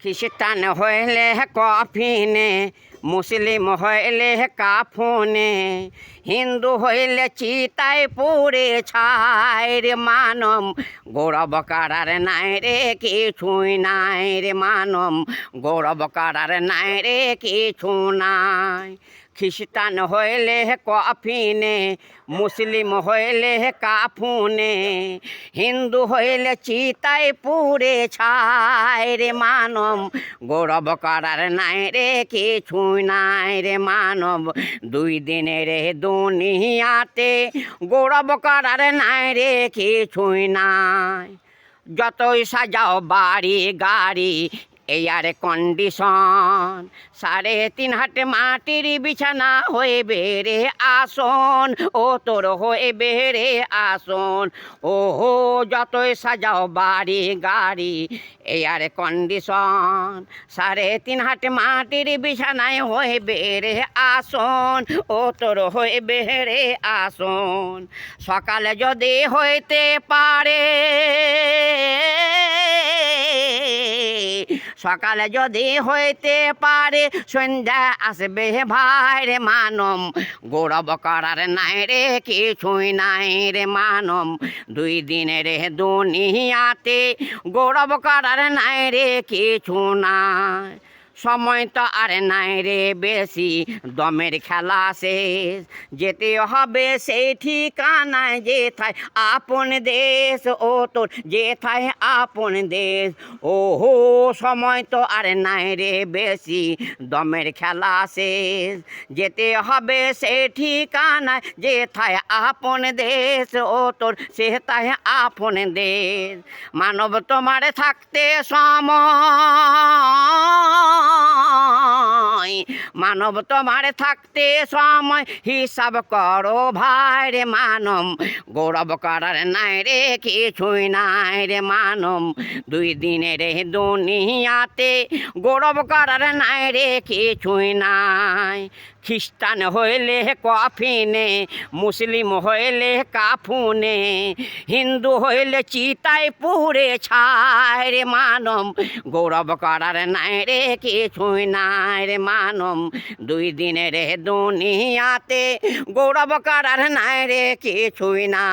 খ্রিস্টান হইলে কফিনে, মুসলিম হইলে কাফনে, হিন্দু হইলে চিতায় পুরে ছাই রে মানম গৌরব কারার নাই রে কিছুই নাই রে মানম গৌরব কারার নাই রে কিছু নাই। খ্রিস্টান হইলে কফিনে, মুসলিম হইলে কাফুনে, হিন্দু হইলে চিতায় পুরে ছাই রে মানব, গৌরব করার নাই রে কিছুই নাই রে মানব। দুই দিনের দুনিয়াতে গৌরব করার নাই রে কিছুই নাই। যতই সাজাও বাড়ি গাড়ি এই আর কন্ডিশন। সাড়ে তিন হাটে মাটির বিছানা হয়ে বেড়ে আসন, ও তোর হয়ে বেড়ে আসন। ও হো যতই সাজাও বাড়ি গাড়ি এই আর কন্ডিশন। সাড়ে তিন হাটে মাটির বিছানায় হয়ে বেড়ে আসন, ও তোর হয়ে বেড়ে আসন। সকালে যদি হইতে পারে সকালে যদি হইতে পারে, সন্ধ্যা আসবে ভাই রে মানম। গৌরব করার নাই রে, কিছুই নাই রে মানম। দুই দিনের দুনিয়াতে গৌরব করার নাই রে কিছু নাই। সময় তো আর নাই রে বেশি। দমের খেলা শেষ, যেতে হবে সেই ঠিকানায় যেথায় আপন দেশ, ও তোর যে যেথায় আপন দেশ। ও হো সময় তো আর নাই রে বেশি, দমের খেলা শেষ, যেতে হবে সেই ঠিকানায় যে যেথায় আপন দেশ, ও তোর সেথায় আপন দেশ। মানব তোমার থাকতে সময় মানব তোমার থাকতে সময় হিসাব করো ভাই রে মানব। গৌরব করার নাই রে, কিছুই নাই রে মানব। দুই দিনের দুনিয়াতে গৌরব করার নাই রে, কিছুই নাই। খ্রিস্টান হইলে কফিনে, মুসলিম হইলে কাফুনে, হিন্দু হইলে চিতায় পুরে ছাই রে মানম গৌরব করার নাই রে কিছুই নাই রে মানম দুই দিনের দুনিয়াতে গৌরব করার নাই রে কিছুই না।